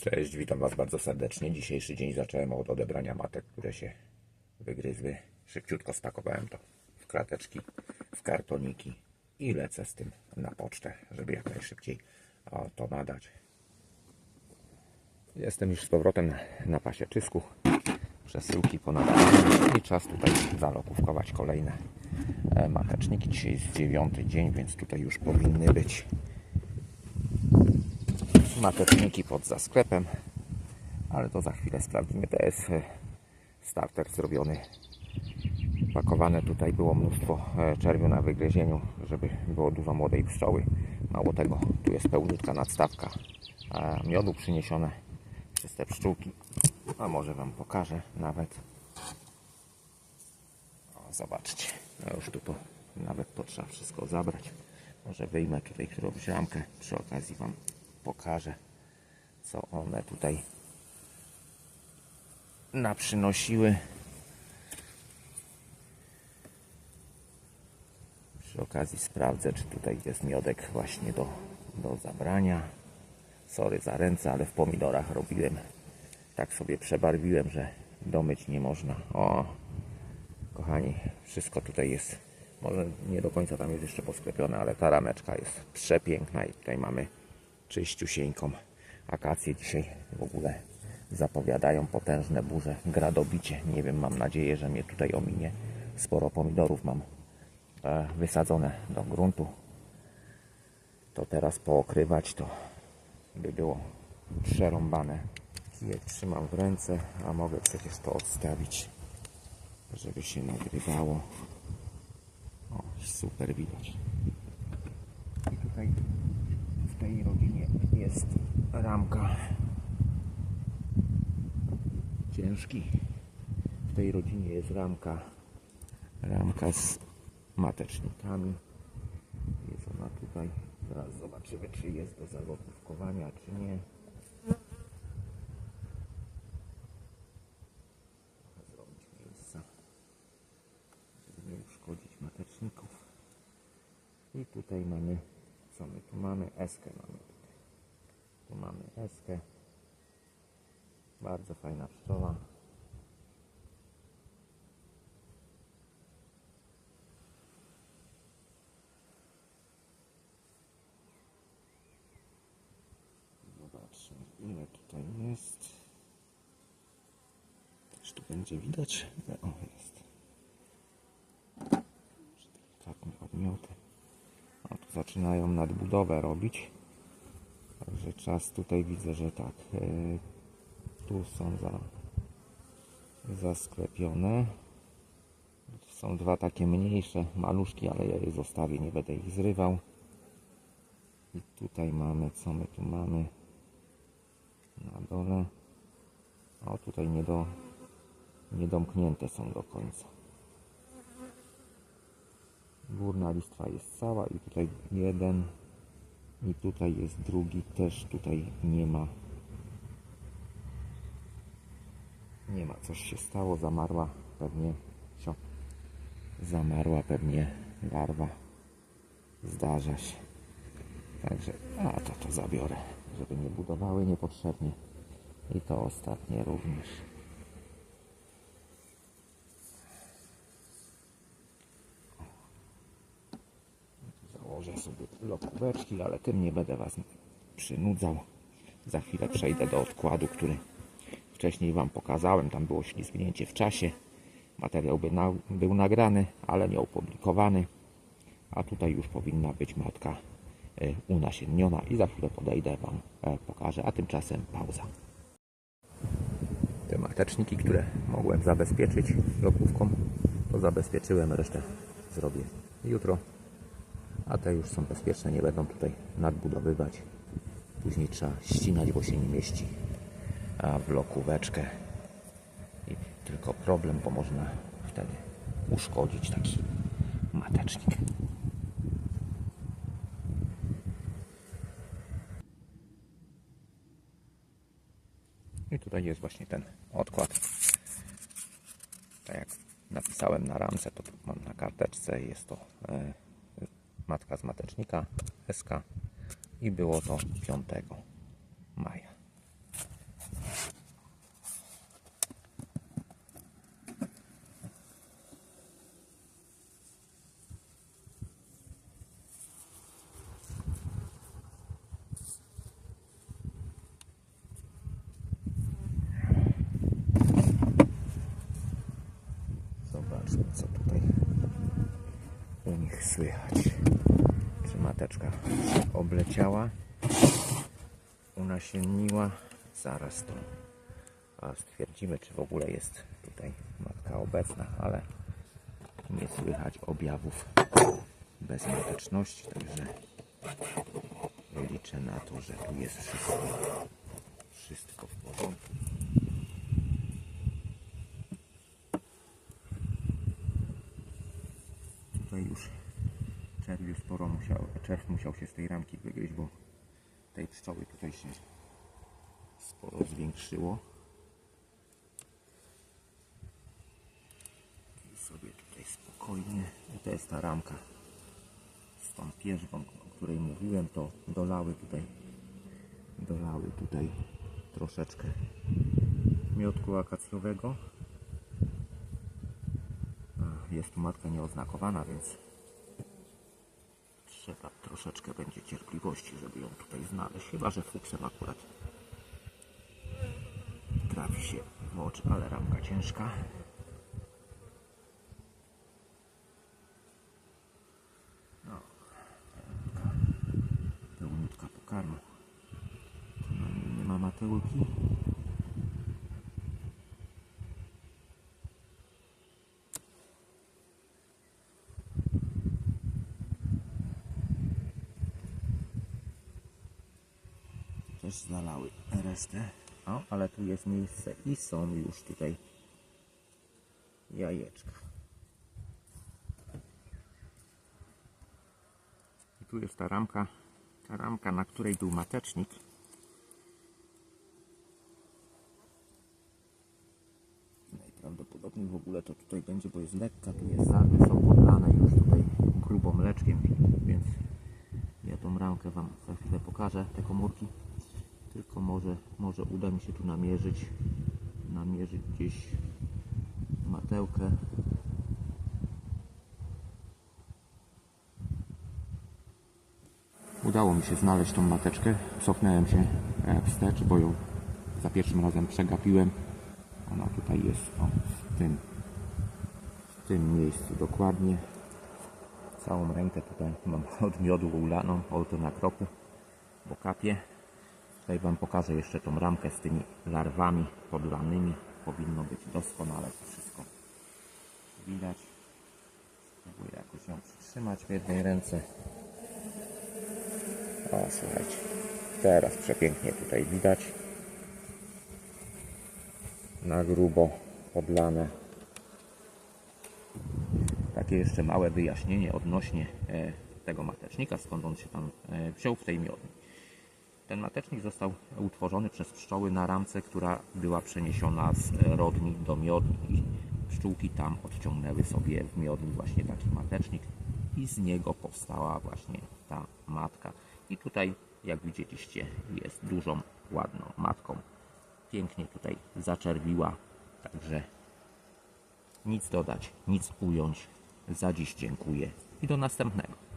Cześć, witam Was bardzo serdecznie. Dzisiejszy dzień zacząłem od odebrania matek, które się wygryzły. Szybciutko spakowałem to w krateczki, w kartoniki i lecę z tym na pocztę, żeby jak najszybciej to nadać. Jestem już z powrotem na pasie czysku. Przesyłki ponadane i czas tutaj zalokówkować kolejne e, mateczniki. Dzisiaj jest dziewiąty dzień, więc tutaj już powinny być mateczniki pod za sklepem, ale to za chwilę sprawdzimy. To jest starter zrobiony. Pakowane tutaj było mnóstwo e, czerwiu na wygryzieniu, żeby było dużo młodej pszczoły. Mało tego, tu jest pełniutka nadstawka miodu przyniesione przez te pszczółki. A może Wam pokażę nawet. O, zobaczcie, już tu po, nawet to trzeba wszystko zabrać. Może wyjmę tutaj którąś ramkę, przy okazji Wam pokażę, co one tutaj naprzynosiły. Przy okazji sprawdzę, czy tutaj jest miodek właśnie do, do zabrania. Sorry za ręce, ale w pomidorach robiłem. Tak sobie przebarwiłem, że domyć nie można. O, kochani, wszystko tutaj jest. Może nie do końca tam jest jeszcze posklepione, ale ta rameczka jest przepiękna i tutaj mamy czyściusieńką akację. Dzisiaj w ogóle zapowiadają potężne burze, gradobicie. Nie wiem, mam nadzieję, że mnie tutaj ominie. Sporo pomidorów mam e, wysadzone do gruntu. To teraz pookrywać to by było przerąbane. Kijek trzymam w ręce, a mogę przecież to odstawić, żeby się nagrywało. O, super widać. I tutaj w tej rodzinie jest ramka. Ciężki. W tej rodzinie jest ramka. Ramka z matecznikami. Jest ona tutaj. Zaraz zobaczymy, czy jest do zalotówkowania, czy nie. Zrobić miejsca, żeby nie uszkodzić mateczników. I tutaj mamy, co my tu mamy? Eskę mamy eskę. Bardzo fajna pszczoła. Zobaczmy, ile tutaj jest. Też tu będzie widać. O, jest. Delikatnie odmioty. A tu zaczynają nadbudowę robić. Także czas tutaj widzę, że tak. e, Tu są za, zasklepione. Są dwa takie mniejsze, maluszki, ale ja je zostawię, nie będę ich zrywał. I tutaj mamy, co my tu mamy na dole. O, tutaj nie do, niedomknięte są do końca. Górna listwa jest cała i tutaj jeden i tutaj jest drugi, też tutaj nie ma. Nie ma, coś się stało, zamarła pewnie, sio, zamarła pewnie larwa. Zdarza się. Także, a to to zabiorę, żeby nie budowały niepotrzebnie. I to ostatnie również. Założę sobie lokóweczki, ale tym nie będę Was przynudzał. Za chwilę przejdę do odkładu, który wcześniej Wam pokazałem. Tam było ślizgnięcie w czasie. Materiał by na, był nagrany, ale nie opublikowany. A tutaj już powinna być matka e, unasienniona i za chwilę podejdę Wam, e, pokażę. A tymczasem pauza. Te mateczniki, które mogłem zabezpieczyć lokówką, to zabezpieczyłem, resztę zrobię jutro. A te już są bezpieczne, nie będą tutaj nadbudowywać. Później trzeba ścinać, bo się nie mieści a w lokóweczkę. I tylko problem, bo można wtedy uszkodzić taki matecznik. I tutaj jest właśnie ten odkład. Tak jak napisałem na ramce, to mam na karteczce. Jest to e, matka z matecznika SK i było to 5 maja. Zobaczmy co tutaj u nich słychać się obleciała? Unasienniła? Zaraz to a stwierdzimy, czy w ogóle jest tutaj matka obecna, ale nie słychać objawów bezmateczności, także liczę na to, że tu jest wszystko, wszystko w porządku. Tutaj już czerwiu sporo musiał, czerw musiał się z tej ramki wygryźć, bo tej pszczoły tutaj się sporo zwiększyło. I sobie tutaj spokojnie. I to jest ta ramka z tą pierzgą, o której mówiłem, to dolały tutaj dolały tutaj troszeczkę miodku akacjowego. Jest tu matka nieoznakowana, więc trzeba troszeczkę będzie cierpliwości, żeby ją tutaj znaleźć. Chyba, że fuksem akurat trafi się w oczy, ale ramka ciężka. No, ramka pełniutka pokarmu. Nie ma matełki. Też zalały resztę. O, ale tu jest miejsce i są już tutaj jajeczka. I tu jest ta ramka, ta ramka, na której był matecznik. Najprawdopodobniej w ogóle to tutaj będzie, bo jest lekka, tu jest zarwy są podlane już tutaj grubo mleczkiem, więc ja tą ramkę Wam za chwilę pokażę, te komórki. Tylko może, może uda mi się tu namierzyć, namierzyć gdzieś matełkę. Udało mi się znaleźć tą mateczkę. Cofnąłem się e, wstecz, bo ją za pierwszym razem przegapiłem. Ona tutaj jest o, w, tym, w tym miejscu dokładnie. Całą rękę tutaj mam od miodu ulaną, oto na kropu, bo kapie. Tutaj Wam pokażę jeszcze tą ramkę z tymi larwami podlanymi. Powinno być doskonale to wszystko widać. Spróbuję jakoś ją przytrzymać w jednej ręce. O, słuchajcie. Teraz przepięknie tutaj widać. Na grubo podlane. Takie jeszcze małe wyjaśnienie odnośnie e, tego matecznika, skąd on się tam e, wziął w tej miodni. Ten matecznik został utworzony przez pszczoły na ramce, która była przeniesiona z rodni do miodni. Pszczółki tam odciągnęły sobie w miodni właśnie taki matecznik i z niego powstała właśnie ta matka. I tutaj, jak widzieliście, jest dużą, ładną matką. Pięknie tutaj zaczerwiła, także nic dodać, nic ująć. Za dziś dziękuję i do następnego.